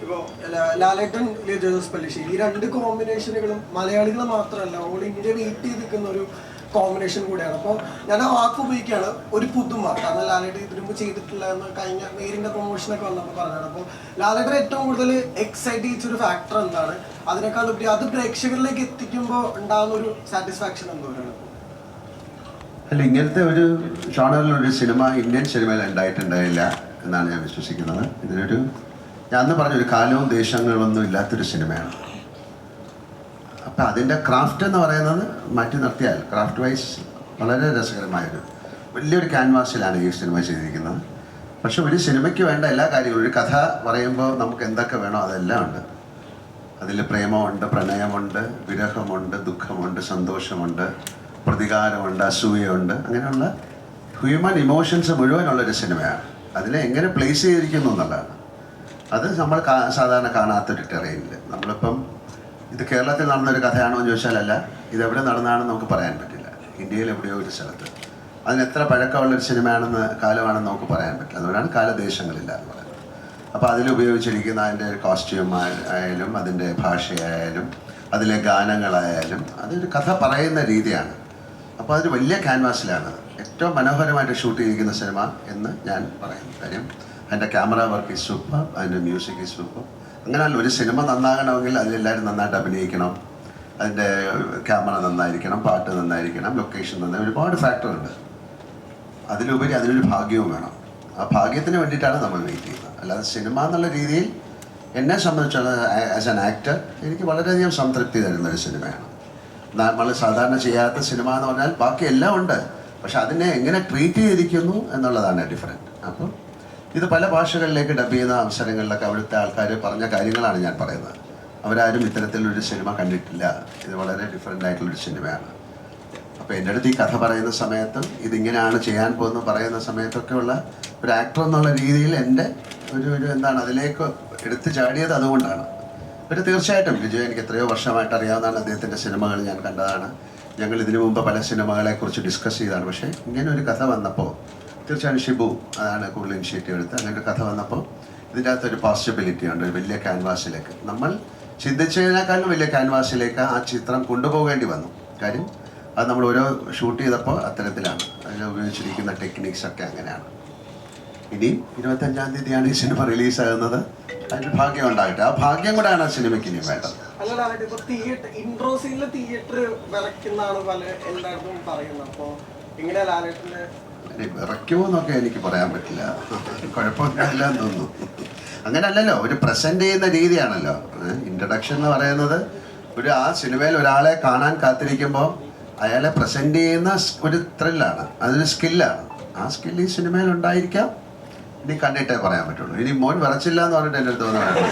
ഇപ്പൊ ലാലേട്ടൻ ജോസഫ് പല്ലിശ്ശേരി ഈ രണ്ട് കോമ്പിനേഷനുകളും മലയാളികൾ മാത്രമല്ല ഓൾ ഇന്ത്യ വെയിറ്റ് ചെയ്ത് നിൽക്കുന്ന ഒരു കോമ്പിനേഷൻ കൂടിയാണ്. അപ്പോൾ ഞാൻ ആ വാക്ക് ഉപയോഗിക്കുകയാണ്. ഒരു പുതുമ. കാരണം ലാലേട്ടൻ ഇതിനു മുമ്പ് ചെയ്തിട്ടില്ല എന്ന് കഴിഞ്ഞ നേരിന്റെ പ്രൊമോഷനൊക്കെ വന്നപ്പോൾ പറഞ്ഞതാണ്. അപ്പോൾ ലാലേട്ടൻ ഏറ്റവും കൂടുതൽ എക്സൈറ്റ് ചെയ്യിച്ചൊരു ഫാക്ടർ എന്താണ്? അതിനേക്കാൾ ഉപരി അത് പ്രേക്ഷകരിലേക്ക് എത്തിക്കുമ്പോൾ ഉണ്ടാകുന്ന ഒരു സാറ്റിസ്ഫാക്ഷൻ എന്തോരാണ്? അല്ല ഇങ്ങനത്തെ ഒരു ജോണറിലൊരു സിനിമ ഇന്ത്യൻ സിനിമയിൽ ഉണ്ടായിട്ടുണ്ടായില്ല എന്നാണ് ഞാൻ വിശ്വസിക്കുന്നത്. ഇതിനൊരു ഞാൻ അന്ന് പറഞ്ഞ ഒരു കാലവും ദേശങ്ങളൊന്നും ഇല്ലാത്തൊരു സിനിമയാണ്. അതിന്റെ ക്രാഫ്റ്റ് എന്ന് പറയുന്നത് മാറ്റി നിർത്തിയാൽ ക്രാഫ്റ്റ് വൈസ് വളരെ രസകരമായൊരു വലിയൊരു ക്യാൻവാസിലാണ് ഈ സിനിമ ചെയ്തിരിക്കുന്നത്. പക്ഷെ ഒരു സിനിമയ്ക്ക് വേണ്ട എല്ലാ കാര്യങ്ങളും ഒരു കഥ പറയുമ്പോൾ നമുക്ക് എന്തൊക്കെ വേണോ അതെല്ലാം ഉണ്ട്. അതിൽ പ്രേമമുണ്ട് പ്രണയമുണ്ട് വിരഹമുണ്ട് ദുഃഖമുണ്ട് സന്തോഷമുണ്ട് പ്രതികാരമുണ്ട് അസൂയയുണ്ട്. അങ്ങനെയുള്ള ഹ്യൂമൻ ഇമോഷൻസ് മുഴുവനുള്ളൊരു സിനിമയാണ്. അതിനെ എങ്ങനെ പ്ലേസ് ചെയ്തിരിക്കുന്നു എന്നുള്ളതാണ്. അത് നമ്മൾ സാധാരണ കാണാത്തൊരു ടെറയിനിൽ നമ്മളിപ്പം ഇത് കേരളത്തിൽ നടന്നൊരു കഥയാണോ എന്ന് ചോദിച്ചാലല്ല. ഇത് എവിടെ നടന്നതാണെന്ന് നമുക്ക് പറയാൻ പറ്റില്ല. ഇന്ത്യയിൽ എവിടെയോ ഒരു സ്ഥലത്ത്. അതിന് എത്ര പഴക്കമുള്ളൊരു സിനിമയാണെന്ന് കാലമാണെന്ന് നമുക്ക് പറയാൻ പറ്റില്ല. അതുകൊണ്ടാണ് കാലദേശങ്ങളില്ല എന്ന് പറയുന്നത് അപ്പോൾ അതിലുപയോഗിച്ചിരിക്കുന്ന അതിന്റെ കോസ്റ്റ്യൂം ആയാലും അതിന്റെ ഭാഷയായാലും അതിലെ ഗാനങ്ങളായാലും അതൊരു കഥ പറയുന്ന രീതിയാണ്. അപ്പോൾ അതൊരു വലിയ ക്യാൻവാസിലാണ് ഏറ്റവും മനോഹരമായിട്ട് ഷൂട്ട് ചെയ്തിരിക്കുന്ന സിനിമ എന്ന് ഞാൻ പറയുന്നു. കാര്യം അതിന്റെ ക്യാമറ വർക്ക് ഈ സൂപ്പർ അതിന്റെ മ്യൂസിക് ഈ സൂപ്പർ അങ്ങനെയല്ല ഒരു സിനിമ നന്നാകണമെങ്കിൽ അതിലെല്ലാവരും നന്നായിട്ട് അഭിനയിക്കണം. അതിന്റെ ക്യാമറ നന്നായിരിക്കണം പാട്ട് നന്നായിരിക്കണം ലൊക്കേഷൻ നന്നായി ഒരുപാട് ഫാക്ടറുണ്ട് അതിലുപരി അതിനൊരു ഭാഗ്യവും വേണം. ആ ഭാഗ്യത്തിന് വേണ്ടിയിട്ടാണ് നമ്മൾ വെയിറ്റ് ചെയ്യുന്നത്. അല്ലാതെ സിനിമ എന്നുള്ള രീതിയിൽ എന്നെ സംബന്ധിച്ചുള്ള ആസ് ആൻ ആക്ടർ എനിക്ക് വളരെയധികം സംതൃപ്തി തരുന്ന ഒരു സിനിമയാണ്. നമ്മൾ സാധാരണ ചെയ്യാത്ത സിനിമ എന്ന് പറഞ്ഞാൽ ബാക്കി എല്ലാം ഉണ്ട്. പക്ഷെ അതിനെ എങ്ങനെ ട്രീറ്റ് ചെയ്തിരിക്കുന്നു എന്നുള്ളതാണ് ഡിഫറെന്റ് അപ്പം ഇത് പല ഭാഷകളിലേക്ക് ഡബ് ചെയ്യുന്ന അവസരങ്ങളിലൊക്കെ അവിടുത്തെ ആൾക്കാർ പറഞ്ഞ കാര്യങ്ങളാണ് ഞാൻ പറയുന്നത്. അവരാരും ഇത്തരത്തിലൊരു സിനിമ കണ്ടിട്ടില്ല. ഇത് വളരെ ഡിഫറെന്റ് ആയിട്ടുള്ളൊരു സിനിമയാണ്. അപ്പോൾ എന്റെ അടുത്ത് ഈ കഥ പറയുന്ന സമയത്തും ഇതിങ്ങനെയാണ് ചെയ്യാൻ പോകുന്നത് പറയുന്ന സമയത്തൊക്കെയുള്ള ഒരു ആക്ടർ എന്നുള്ള രീതിയിൽ എന്റെ ഒരു ഒരു എന്താണ് അതിലേക്ക് എടുത്തു ചാടിയത് അതുകൊണ്ടാണ്. പിന്നെ തീർച്ചയായിട്ടും വിജയ് എനിക്ക് എത്രയോ വർഷമായിട്ട് അറിയാവുന്നതാണ് അദ്ദേഹത്തിന്റെ സിനിമകൾ ഞാൻ കണ്ടതാണ്. ഞങ്ങൾ ഇതിനു മുമ്പ് പല സിനിമകളെക്കുറിച്ച് ഡിസ്കസ് ചെയ്തതാണ് പക്ഷേ ഇങ്ങനെ ഒരു കഥ വന്നപ്പോൾ തീർച്ചയായും ഷിബു അതാണ് കൂടുതൽ ഇനിഷ്യേറ്റീവ് എടുത്ത് അങ്ങനെ കഥ വന്നപ്പോൾ ഇതിന്റെ ഒരു പോസിബിലിറ്റി ഉണ്ട് ഒരു വലിയ ക്യാൻവാസിലേക്ക് നമ്മൾ ചിന്തിച്ചതിനേക്കാളും വലിയ ക്യാൻവാസിലേക്ക് ആ ചിത്രം കൊണ്ടുപോകേണ്ടി വന്നു. കാര്യം അത് നമ്മൾ ഓരോ ഷൂട്ട് ചെയ്തപ്പോൾ അത്തരത്തിലാണ്. അതിൽ ഉപയോഗിച്ചിരിക്കുന്ന ടെക്നിക്സ് ഒക്കെ അങ്ങനെയാണ്. ഇനി ഇരുപത്തഞ്ചാം തീയതിയാണ് ഈ സിനിമ റിലീസാകുന്നത് അതിന് ഭാഗ്യം ഉണ്ടാകട്ടെ. ആ ഭാഗ്യം കൂടെയാണ് ആ സിനിമയ്ക്ക് ഇനി വേണ്ടത്. ഇൻട്രോ സീനിൽ തിയേറ്റർ പല പറയുന്നത്. അപ്പോൾ വിറയ്ക്കുമോ എനിക്ക് പറയാൻ പറ്റില്ല. കുഴപ്പമില്ല എന്ന് തോന്നുന്നു. അങ്ങനല്ലല്ലോ ഒരു പ്രസന്റ് ചെയ്യുന്ന രീതിയാണല്ലോ. ഇൻട്രഡക്ഷൻ എന്ന് പറയുന്നത് ഒരു ആ സിനിമയിൽ ഒരാളെ കാണാൻ കാത്തിരിക്കുമ്പോൾ അയാളെ പ്രസന്റ് ചെയ്യുന്ന ഒരു ത്രില്ലാണ് അതൊരു സ്കില്ലാണ് ആ സ്കിൽ ഈ സിനിമയിൽ ഉണ്ടായിരിക്കാം. ഇനി കണ്ടിട്ടേ പറയാൻ പറ്റുള്ളൂ. ഇനി മോൻ വിറച്ചില്ല എന്ന് പറഞ്ഞിട്ട് എന്റെ അടുത്ത് തോന്നുന്നു